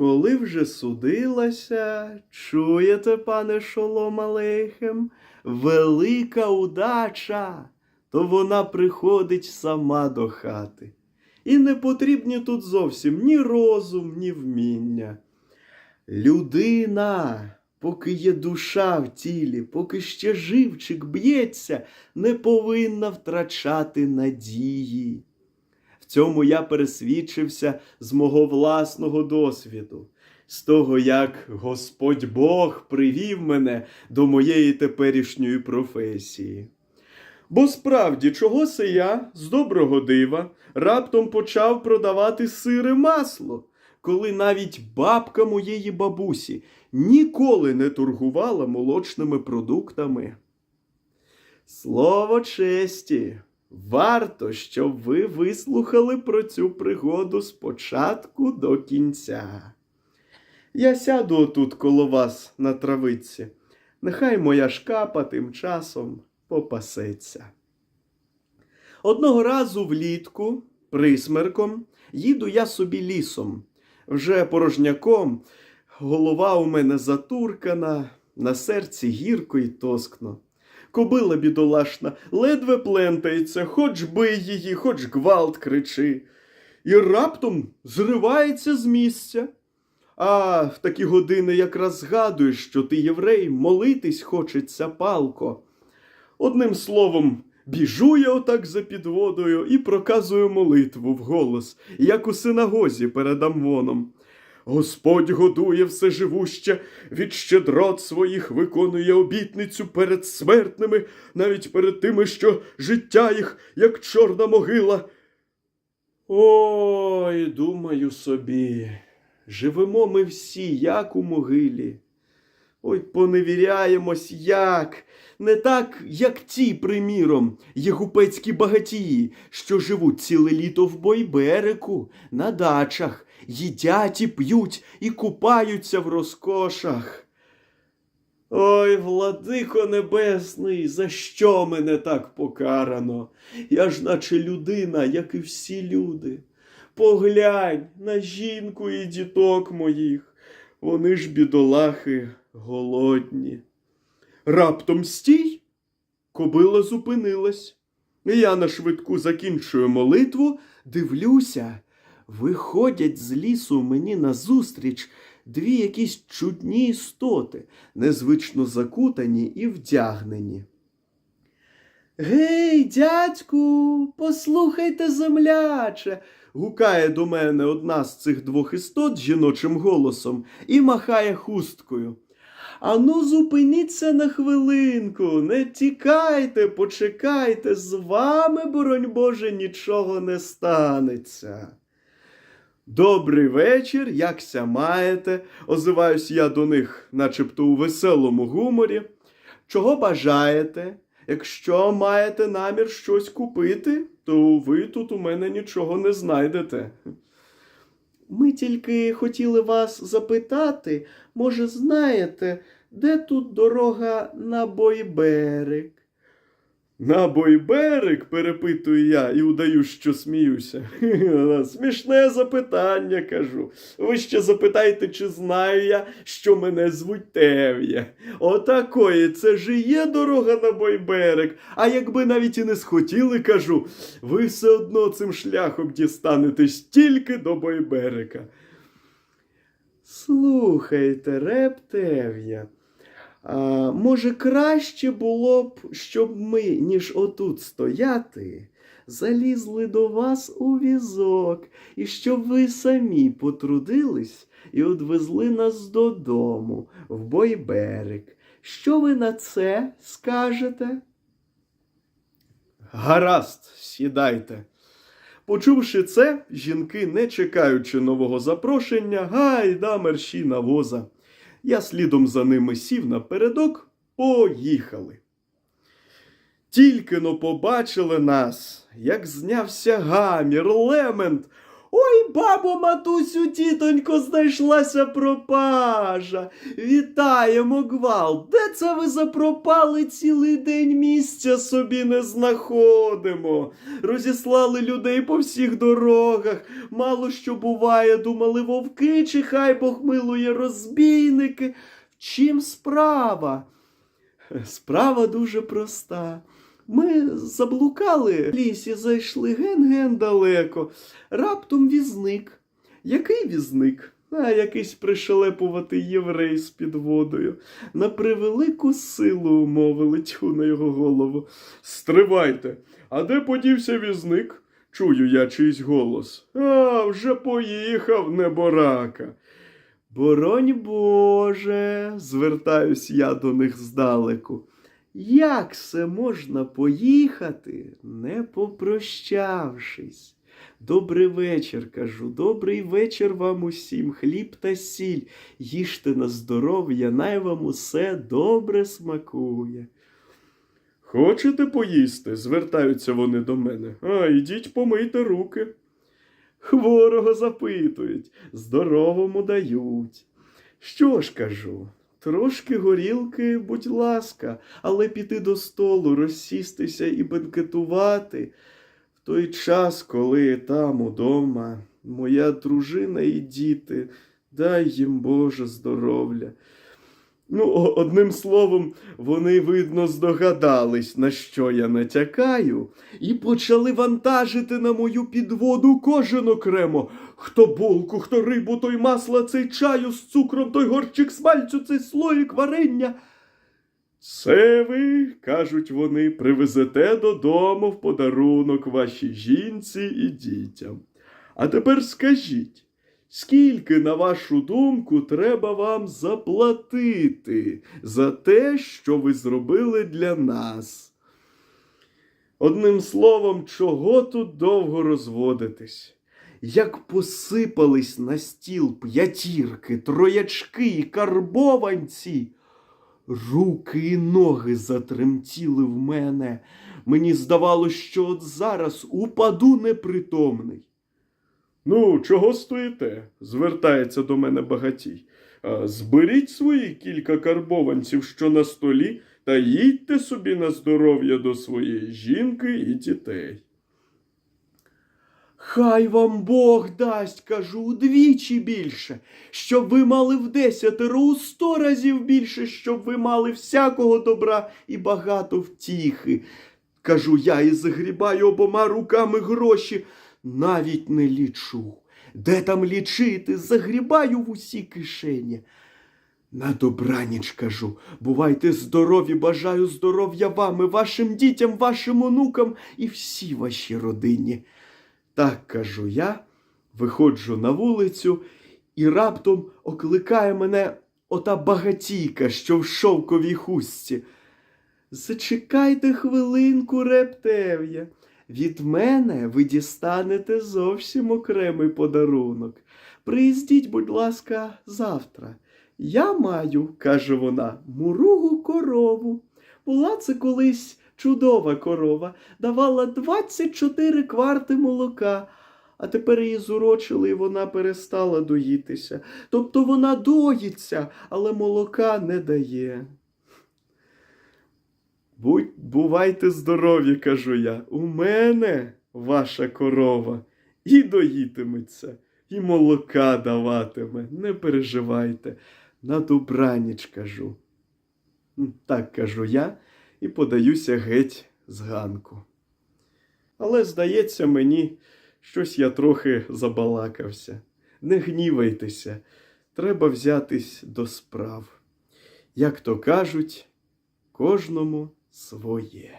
Коли вже судилася, чуєте, пане Шолом Алейхем, велика удача, то вона приходить сама до хати. І не потрібні тут зовсім ні розум, ні вміння. Людина, поки є душа в тілі, поки ще живчик б'ється, не повинна втрачати надії. Цьому я пересвідчився з мого власного досвіду, з того, як Господь Бог привів мене до моєї теперішньої професії. Бо справді, чого се я з доброго дива раптом почав продавати сире масло, коли навіть бабка моєї бабусі ніколи не торгувала молочними продуктами. Слово честі, варто, щоб ви вислухали про цю пригоду спочатку до кінця. Я сяду отут коло вас на травиці. Нехай моя шкапа тим часом попасеться. Одного разу влітку, присмерком, їду я собі лісом. Вже порожняком, голова у мене затуркана, на серці гірко й тоскно. Кобила бідолашна, ледве плентається, хоч бий її, хоч гвалт кричи. І раптом зривається з місця. А в такі години якраз згадуєш, що ти єврей, молитись хочеться палко. Одним словом, біжу я отак за підводою і проказую молитву вголос, як у синагозі перед Амвоном. Господь годує все живуще, від щедрот своїх виконує обітницю перед смертними, навіть перед тими, що життя їх, як чорна могила. Ой, думаю собі, живемо ми всі, як у могилі. Ой, поневіряємось як. Не так, як ті, приміром, єгупецькі багатії, що живуть ціле літо в Бойберику, на дачах, їдять і п'ють і купаються в розкошах. Ой, владико небесний, за що мене так покарано? Я ж наче людина, як і всі люди. Поглянь на жінку і діток моїх, вони ж бідолахи голодні. Раптом стій, кобила зупинилась. Я на швидку закінчую молитву, дивлюся, виходять з лісу мені назустріч дві якісь чудні істоти, незвично закутані і вдягнені. Гей, дядьку, послухайте, земляче, гукає до мене одна з цих двох істот жіночим голосом і махає хусткою. Ану, зупиніться на хвилинку, не тікайте, почекайте, з вами, боронь Боже, нічого не станеться. Добрий вечір, якся маєте, озиваюсь я до них, начебто у веселому гуморі. Чого бажаєте? Якщо маєте намір щось купити, то ви тут у мене нічого не знайдете. Ми тільки хотіли вас запитати, може, знаєте, де тут дорога на Бойбеrik? На Бойбеrik, перепитую я і удаю, що сміюся. Смішне запитання, кажу. Ви ще запитайте, чи знаю я, що мене звуть Тев'я. Отакої, це ж є дорога на Бойбеrik. А якби навіть і не схотіли, кажу, ви все одно цим шляхом дістанетесь тільки до Бойберика. Слухайте, Рептев'я, може, краще було б, щоб ми, ніж отут стояти, залізли до вас у візок, і щоб ви самі потрудились і одвезли нас додому, в Бойберик. Що ви на це скажете? Гаразд, сідайте. Почувши це, жінки, не чекаючи нового запрошення, гайда мерщі на воза. Я слідом за ними сів напередок, поїхали. Тільки но побачили нас, як знявся гамір, лемент. Ой, бабо, матусю, тітонько, знайшлася пропажа. Вітаємо, гвалт. Де це ви запропали цілий день місця собі не знаходимо? Розіслали людей по всіх дорогах. Мало що буває, думали вовки, чи хай Бог милує розбійники. Чим справа? Справа дуже проста. Ми заблукали в лісі, зайшли ген-ген далеко. Раптом візник. Який візник? А якийсь пришелепуватий єврей з підводою. На превелику силу мовили тьху на його голову. Стривайте, а де подівся візник? Чую я чийсь голос. А, вже поїхав, неборака. Боронь Боже, звертаюсь я до них здалеку. Як це можна поїхати, не попрощавшись? Добрий вечір, кажу, добрий вечір вам усім, хліб та сіль, їжте на здоров'я, най вам усе добре смакує. Хочете поїсти? звертаються вони до мене. А, ідіть помийте руки. Хворого запитують, здоровому дають. Що ж кажу? Трошки горілки, будь ласка, але піти до столу, розсістися і бенкетувати в той час, коли там удома моя дружина і діти, дай їм Боже здоров'я. Ну, одним словом, вони, видно, здогадались, на що я натякаю, і почали вантажити на мою підводу кожен окремо. Хто булку, хто рибу, той масло, цей чаю з цукром, той горчик смальцю, цей слоїк варення. Це ви, кажуть вони, привезете додому в подарунок вашій жінці і дітям. А тепер скажіть, скільки, на вашу думку, треба вам заплатити за те, що ви зробили для нас? Одним словом, чого тут довго розводитись? Як посипались на стіл п'ятірки, троячки і карбованці, руки і ноги затремтіли в мене. Мені здавалось, що от зараз упаду непритомний. Ну, чого стоїте? звертається до мене багатій. Зберіть свої кілька карбованців, що на столі, та їдьте собі на здоров'я до своєї жінки і дітей. Хай вам Бог дасть, кажу, удвічі більше, щоб ви мали в десятеро, у сто разів більше, щоб ви мали всякого добра і багато втіхи. Кажу я і загрібаю обома руками гроші, навіть не лічу. Де там лічити, загрібаю в усі кишені. На добраніч кажу, бувайте здорові, бажаю здоров'я вам і вашим дітям, вашим онукам і всій вашій родині. Так кажу я, виходжу на вулицю, і раптом окликає мене ота багатійка, що в шовковій хустці. Зачекайте хвилинку, рептев'я. Від мене ви дістанете зовсім окремий подарунок. Приїздіть, будь ласка, завтра. Я маю, каже вона, муругу корову. Була це колись чудова корова, давала 24 кварти молока, а тепер її зурочили і вона перестала доїтися. Тобто вона доїться, але молока не дає. Будь, бувайте здорові, кажу я. У мене ваша корова і доїтиметься, і молока даватиме. Не переживайте. На добраніч кажу. Так кажу я і подаюся геть з ганку. Але, здається мені, щось я трохи забалакався. Не гнівайтеся, треба взятись до справ. Як то кажуть, кожному своє.